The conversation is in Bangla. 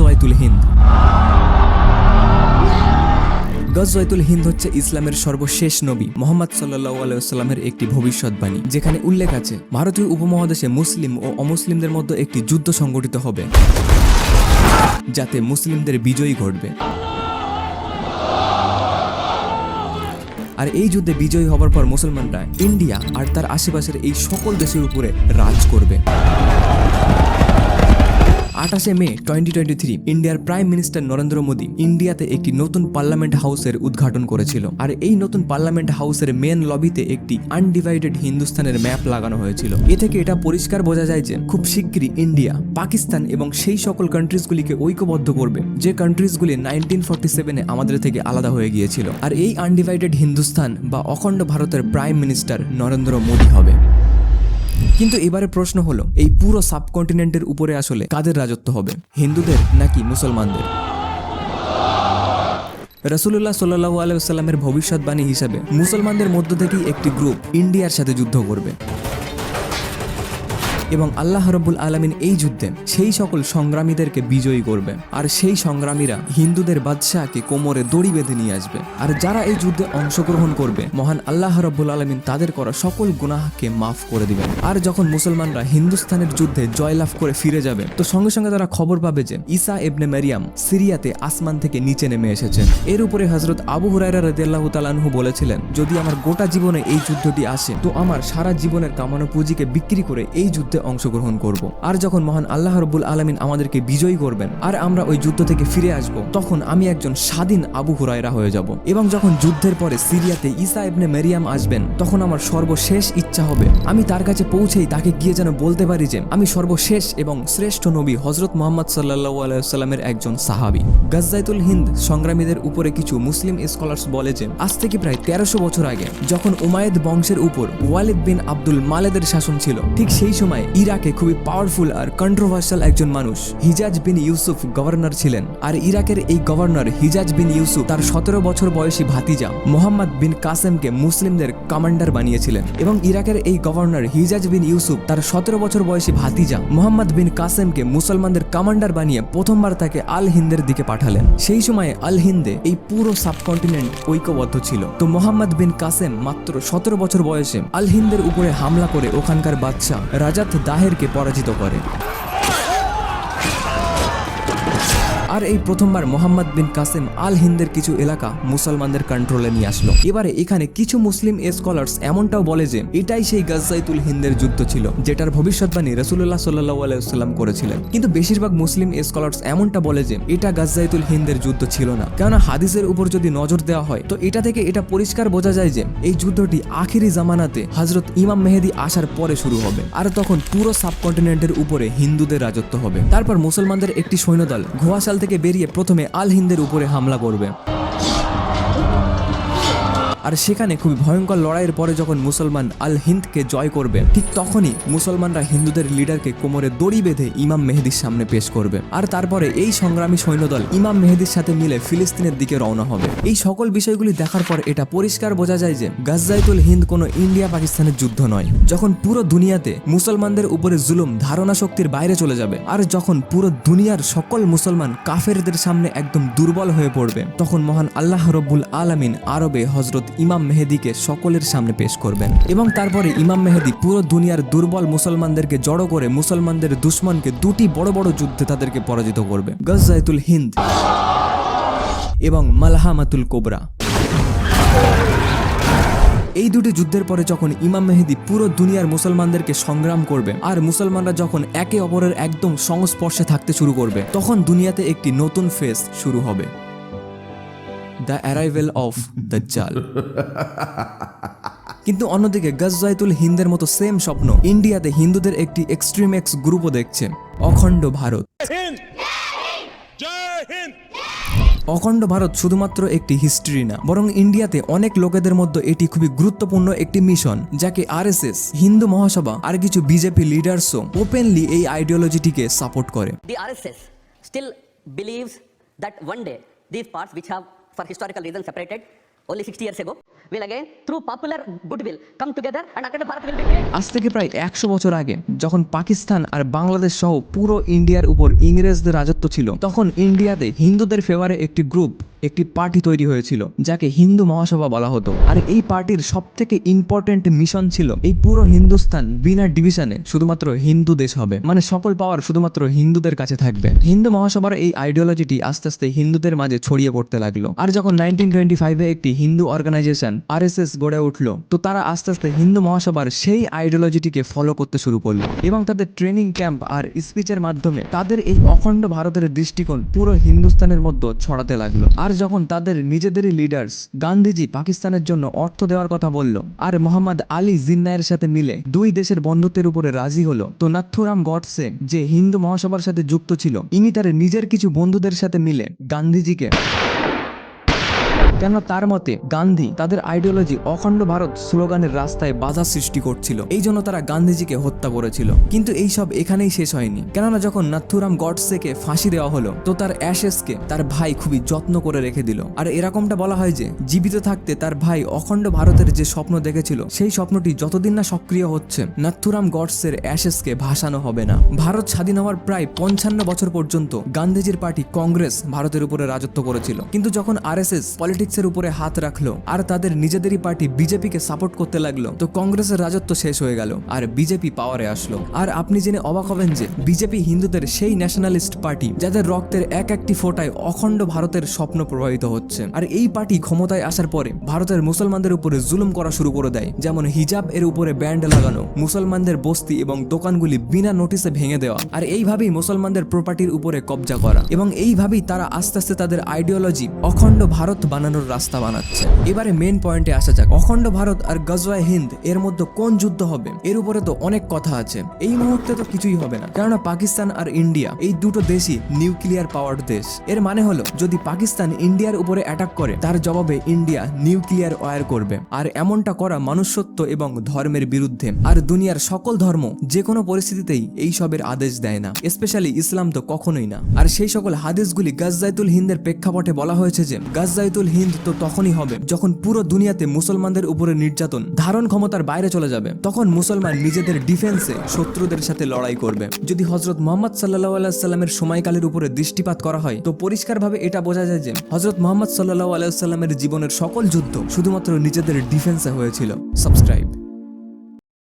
গজওয়াইতুল হিন্দ। গজওয়াইতুল হিন্দ হচ্ছে ইসলামের সর্বশেষ নবী মোহাম্মদ সাল্লাহ আলাইসাল্লামের একটি ভবিষ্যৎবাণী, যেখানে উল্লেখ আছে, ভারতীয় উপমহাদেশে মুসলিম ও অমুসলিমদের মধ্যে একটি যুদ্ধ সংগঠিত হবে, যাতে মুসলিমদের বিজয়ী ঘটবে। আর এই যুদ্ধে বিজয়ী হবার পর মুসলমানরা ইন্ডিয়া আর তার আশেপাশের এই সকল দেশের উপরে রাজ করবে। আঠাশে মে টোয়েন্টি টোয়েন্টি থ্রি ইন্ডিয়ার প্রাইম মিনিস্টার নরেন্দ্র মোদী ইন্ডিয়াতে একটি নতুন পার্লামেন্ট হাউসের উদ্ঘাটন করেছিল। আর এই নতুন পার্লামেন্ট হাউসের মেন লবিতে একটি আনডিভাইডেড হিন্দুস্তানের ম্যাপ লাগানো হয়েছিল। এ থেকে এটা পরিষ্কার বোঝা যায় যে খুব শিগগিরই ইন্ডিয়া, পাকিস্তান এবং সেই সকল কান্ট্রিজগুলিকে ঐক্যবদ্ধ করবে, যে কান্ট্রিজগুলি নাইনটিন ফর্টি সেভেনে আমাদের থেকে আলাদা হয়ে গিয়েছিল। আর এই আনডিভাইডেড হিন্দুস্তান বা অখণ্ড ভারতের প্রাইম মিনিস্টার নরেন্দ্র মোদী হবে। কিন্তু এবারে প্রশ্ন হলো, এই পুরো সাবকন্টিনেন্টের উপরে আসলে কাদের রাজত্ব হবে? হিন্দুদের নাকি মুসলমানদের? রসুল্লাহ সাল্লাহ আলাইসাল্লামের ভবিষ্যৎবাণী হিসাবে মুসলমানদের মধ্য থেকেই একটি গ্রুপ ইন্ডিয়ার সাথে যুদ্ধ করবে। এবং আল্লাহ রব্বুল আলমিন এই যুদ্ধে সেই সকল সংগ্রামীদেরকে বিজয়ী করবে আর সেই সংগ্রামীরা হিন্দুদের বাদশাহকে কোমরে দড়ি বেঁধে নিয়ে আসবে। আর যারা এই যুদ্ধে অংশগ্রহণ করবে, মহান আল্লাহ রব্বুল আলমিন তাদের করা সকল গুনাহকে মাফ করে দিবেন। আর যখন মুসলমানরা হিন্দুস্তানের যুদ্ধে জয়লাভ করে ফিরে যাবে, তো সঙ্গে সঙ্গে তারা খবর পাবে যে ঈসা এবনে মারিয়াম সিরিয়াতে আসমান থেকে নিচে নেমে এসেছেন। এর উপরে হজরত আবু হুরাইরা রাদিয়াল্লাহু তালানহু বলেছিলেন, যদি আমার গোটা জীবনে এই যুদ্ধটি আসে, তো আমার সারা জীবনের কামানো পুঁজিকে বিক্রি করে এই যুদ্ধে অংশগ্রহণ করব। আর যখন মহান আল্লাহ রব্বুল আলমিন আমাদেরকে বিজয়ী করবেন, আর আমরা ওই যুদ্ধ থেকে ফিরে আসব, তখন আমি একজন স্বাধীন আবু হুরায়রা হয়ে যাব। এবং যখন যুদ্ধের পরে সিরিয়াতে ঈসা ইবনে মেরিয়াম আসবেন, তখন আমার সর্বশেষ ইচ্ছা হবে। আমি তার কাছে পৌঁছেই তাকে গিয়ে যেন বলতে পারি যে, আমি সর্বশেষ এবং শ্রেষ্ঠ নবী হজরত মোহাম্মদ সাল্লাহ আলাইসাল্লামের একজন সাহাবি। গাজ্জাইতুল হিন্দ সংগ্রামীদের উপরে কিছু মুসলিম স্কলার্স বলে যে, আজ থেকে প্রায় তেরোশো বছর আগে, যখন উমায়েদ বংশের উপর ওয়ালিদ বিন আব্দুল মালেদের শাসন ছিল, ঠিক সেই সময় ইরাকে খুবই পাওয়ারফুল আর কন্ট্রোভার্সাল একজন মানুষ। হিজাজ বিন ইউসুফ গভর্নর ছিলেন। আর ইরাকের এই গভর্নর হিজাজ বিন ইউসুফ তার সতেরো বছর বয়সী ভাতিজা মোহাম্মদ বিন কাসেমকে মুসলিমদের কমান্ডার বানিয়েছিলেন এবং ইরাকের এই গভর্নর হিজাজ বিন ইউসুফ তার সতেরো বছর বয়সী ভাতিজা মোহাম্মদ বিন কাসেমকে মুসলমানদের কমান্ডার বানিয়ে প্রথমবার তাকে আল হিন্দের দিকে পাঠালেন। সেই সময়ে আল হিন্দে এই পুরো সাবকন্টিনেন্ট ঐক্যবদ্ধ ছিল। তো মোহাম্মদ বিন কাসেম মাত্র সতেরো বছর বয়সে আল হিন্দের উপরে হামলা করে ওখানকার বাদশাহ রাজাত দাহেরকে পরাজিত করে। আর এই প্রথমবার মোহাম্মদ বিন কাসেম আল হিন্দের কিছু এলাকা মুসলমানদের কন্ট্রোলে নিয়ে আসলো। এবারে এখানে কিছু মুসলিম স্কলার্স এমনটাও বলে যে, এটাই সেই গাজ্জাইতুল হিন্দের যুদ্ধ ছিল, যেটার ভবিষ্যৎবাণী রসুল্লাহ সাল্লাহ আলাইসাল্লাম করেছিলেন। কিন্তু বেশিরভাগ মুসলিম স্কলার্স এমনটা বলে যে, এটা গাজ্জাইতুল হিন্দের যুদ্ধ ছিল না। কেননা হাদিসের উপর যদি নজর দেওয়া হয়, তো এটা থেকে এটা পরিষ্কার বোঝা যায় যে, এই যুদ্ধটি আখিরি জামানাতে হজরত ইমাম মেহেদি আসার পরে শুরু হবে, আর তখন পুরো সাবকন্টিনেন্টের উপরে হিন্দুদের রাজত্ব হবে। তারপর মুসলমানদের একটি সৈন্যদল ঘোয়াশাল থেকে বেরিয়ে প্রথমে আল হিন্দের উপরে হামলা করবে। আর সেখানে খুবই ভয়ঙ্কর লড়াইয়ের পরে যখন মুসলমান আল হিন্দকে জয় করবে, ঠিক তখনই মুসলমানরা হিন্দুদের লিডারকে কোমরে দড়ি বেঁধে ইমাম মেহেদির সামনে পেশ করবে। আর তারপরে এই সংগ্রামী সৈন্যদল ইমাম মেহেদির সাথে মিলে ফিলিস্তিনের দিকে রওনা হবে। এই সকল বিষয়গুলি দেখার পর এটা পরিষ্কার বোঝা যায় যে গাজ্জাইতুল হিন্দ কোনো ইন্ডিয়া পাকিস্তানের যুদ্ধ নয়। যখন পুরো দুনিয়াতে মুসলমানদের উপরে জুলুম ধারণা শক্তির বাইরে চলে যাবে, আর যখন পুরো দুনিয়ার সকল মুসলমান কাফেরদের সামনে একদম দুর্বল হয়ে পড়বে, তখন মহান আল্লাহ রব্বুল আলামিন আরবে হজরত ইমাম মেহেদিকে সকলের সামনে পেশ করবেন। এবং তারপরে ইমাম মেহেদি পুরো দুনিয়ার দুর্বল মুসলমানদেরকে জড়ো করে মুসলমানদের দুশ্মনকে দুটি বড় বড় যুদ্ধে তাদেরকে পরাজিত করবে। গজ্জাইতুল হিন্দ এবং মালহামাতুল কোবরা। এই দুটি যুদ্ধের পরে যখন ইমাম মেহেদি পুরো দুনিয়ার মুসলমানদেরকে সংগ্রাম করবে, আর মুসলমানরা যখন একে অপরের একদম সংস্পর্শে থাকতে শুরু করবে, তখন দুনিয়াতে একটি নতুন ফেস শুরু হবে। দ্য অ্যারাইভেল অফ দ্য জাল কিন্তু অন্যদিকে গজ্জায়তুল হিন্দের মতো সেম স্বপ্ন ইন্ডিয়াতে হিন্দুদের একটি এক্সট্রিম এক্স গ্রুপও দেখছে অখণ্ড ভারত। অখণ্ড ভারত শুধুমাত্র একটি হিস্ট্রি না বরং ইন্ডিয়াতে অনেক লোকেদের মধ্যে এটি খুবই গুরুত্বপূর্ণ একটি মিশন যাকে আর হিন্দু মহাসভা আর কিছু বিজেপি লিডার্সও ওপেনলি এই আইডিওলজিটিকে সাপোর্ট করে। The S still believes that one day this parts for historical reasons separated, only 60 years ago, will again, through popular goodwill, come together and Akhand Bharat will be created. আজ থেকে প্রায় একশো বছর আগে যখন পাকিস্তান আর বাংলাদেশ সহ পুরো ইন্ডিয়ার উপর ইংরেজদের রাজত্ব ছিল তখন ইন্ডিয়াতে হিন্দুদের ফেভারে একটি গ্রুপ একটি পার্টি তৈরি হয়েছিল, যাকে হিন্দু মহাসভা বলা হতো। আর এই পার্টির সব থেকে ইম্পর্টেন্ট মিশন ছিল, এই পুরো হিন্দুস্তান বিনা ডিভিশনে শুধুমাত্র হিন্দু দেশ হবে। মানে সকল পাওয়ার শুধুমাত্র হিন্দুদের কাছে থাকবে। হিন্দু মহাসভার এই আইডিওলজিটি আস্তে আস্তে হিন্দুদের মাঝে ছড়িয়ে পড়তে লাগল। আর যখন নাইনটিন টোয়েন্টি ফাইভে একটি Hindu organisation R S S গড়ে উঠল, তো তারা আস্তে আস্তে হিন্দু মহাসভার সেই আইডিওলজিটিকে ফলো করতে শুরু করল। এবং তাদের ট্রেনিং ক্যাম্প আর স্পিচের মাধ্যমে তাদের এই অখণ্ড ভারতের দৃষ্টিকোণ পুরো হিন্দুস্তানের মধ্যে ছড়াতে লাগল। আর যখন তাদের নিজেদেরই লিডার্স গান্ধীজি পাকিস্তানের জন্য অর্থ দেওয়ার কথা বলল আর মোহাম্মদ আলী জিন্নায়ের সাথে মিলে দুই দেশের বন্ধুত্বের উপরে রাজি হলো, তো নাথুরাম গডসে যে হিন্দু মহাসভার সাথে যুক্ত ছিল, ইনি তার নিজের কিছু বন্ধুদের সাথে মিলে গান্ধীজিকে কেন তার মতে, গান্ধী তাদের আইডিওলজি অখণ্ড ভারত স্লোগানের রাস্তায় বাধা সৃষ্টি করছিল। এই জন্য তারা গান্ধীজিকে হত্যা করেছিল। কিন্তু এই সব এখানেই শেষ হয়নি। কেননা যখন নাথুরাম গডসেকে ফাঁসি দেওয়া হলো, তো তার অ্যাশেসকে তার ভাই খুবই যত্ন করে রেখে দিল। আর এরকমটা বলা হয় যে, জীবিত থাকতে তার ভাই অখণ্ড ভারতের যে স্বপ্ন দেখেছিল, সেই স্বপ্নটি যতদিন না সক্রিয় হচ্ছে, নাথুরাম গডসের অ্যাশেসকে ভাসানো হবে না। ভারত স্বাধীন হওয়ার প্রায় পঞ্চান্ন বছর পর্যন্ত গান্ধীজির পার্টি কংগ্রেস ভারতের উপরে রাজত্ব করেছিল। কিন্তু যখন আরএসএস পলিটিক্সের উপরে হাত রাখল, আর তাদের নিজেদেরই পার্টি বিজেপিকে সাপোর্ট করতে লাগল। তো কংগ্রেসের রাজত্ব শেষ হয়ে গেল, আর বিজেপি পাওয়ারে আসলো। আর আপনি জেনে অবাক হবেন যে, বিজেপি হিন্দুদের সেই ন্যাশনালিস্ট পার্টি যাদের রক্তের এক একটি ফোটায় অখণ্ড ভারতের স্বপ্ন প্রবাহিত হচ্ছে। আর এই পার্টি ক্ষমতায় আসার পরে, ভারতের মুসলমানদের উপরে জুলুম করা শুরু করে দেয়। যেমন হিজাব এর উপরে ব্যান্ড লাগানো, মুসলমানদের বস্তি এবং দোকানগুলি বিনা নোটিসে ভেঙে দেওয়া, আর এইভাবেই মুসলমানদের প্রপার্টির উপরে কবজা করা। এবং এইভাবেই তারা আস্তে আস্তে তাদের আইডিওলজি অখণ্ড ভারত বানানোর রাস্তা বানাচ্ছে। এবারে মেন পয়েন্টে আসা যাক। অখণ্ড ভারত আর গজওয়ায় হিন্দ, এর মধ্যে কোন যুদ্ধ হবে? এর উপরে তো অনেক কথা আছে। এই মুহূর্তে তো কিছুই হবে না। কেননা পাকিস্তান আর ইন্ডিয়া, এই দুটো দেশই নিউক্লিয়ার পাওয়ার দেশ। এর মানে হলো, যদি পাকিস্তান ইন্ডিয়ার উপরে অ্যাটাক করে, তার জবাবে ইন্ডিয়া নিউক্লিয়ার ওয়ার করবে। আর এমনটা করা মনুষ্যত্ব এবং ধর্মের বিরুদ্ধে। আর দুনিয়ার সকল ধর্ম যে কোনো পরিস্থিতিতেই এই সবের আদেশ দেয় না। স্পেশালি ইসলাম তো কখনোই না। আর সেই সকল হাদিসগুলি গাজ্জাইতুল হিন্দের প্রেক্ষাপটে বলা হয়েছে যে, গাজ্জাইতুল হিন্দ তো তখনই হবে। যখন পুরো দুনিয়াতে মুসলমানদের উপরে নির্যাতন, ধারণ ক্ষমতার বাইরে চলে যাবে, তখন মুসলমান নিজেদের ডিফেন্সে শত্রুদের সাথে লড়াই করবে। যদি হজরত মোহাম্মদ সাল্লাহ আলাইস্লামের সময়কালের উপরে দৃষ্টিপাত করা হয়, তো পরিষ্কারভাবে এটা বোঝা যায় যে হজরত মোহাম্মদ সাল্লাহ আলাইসাল্লামের জীবনের সকল যুদ্ধ শুধুমাত্র নিজেদের ডিফেন্সে হয়েছিল। সাবস্ক্রাইব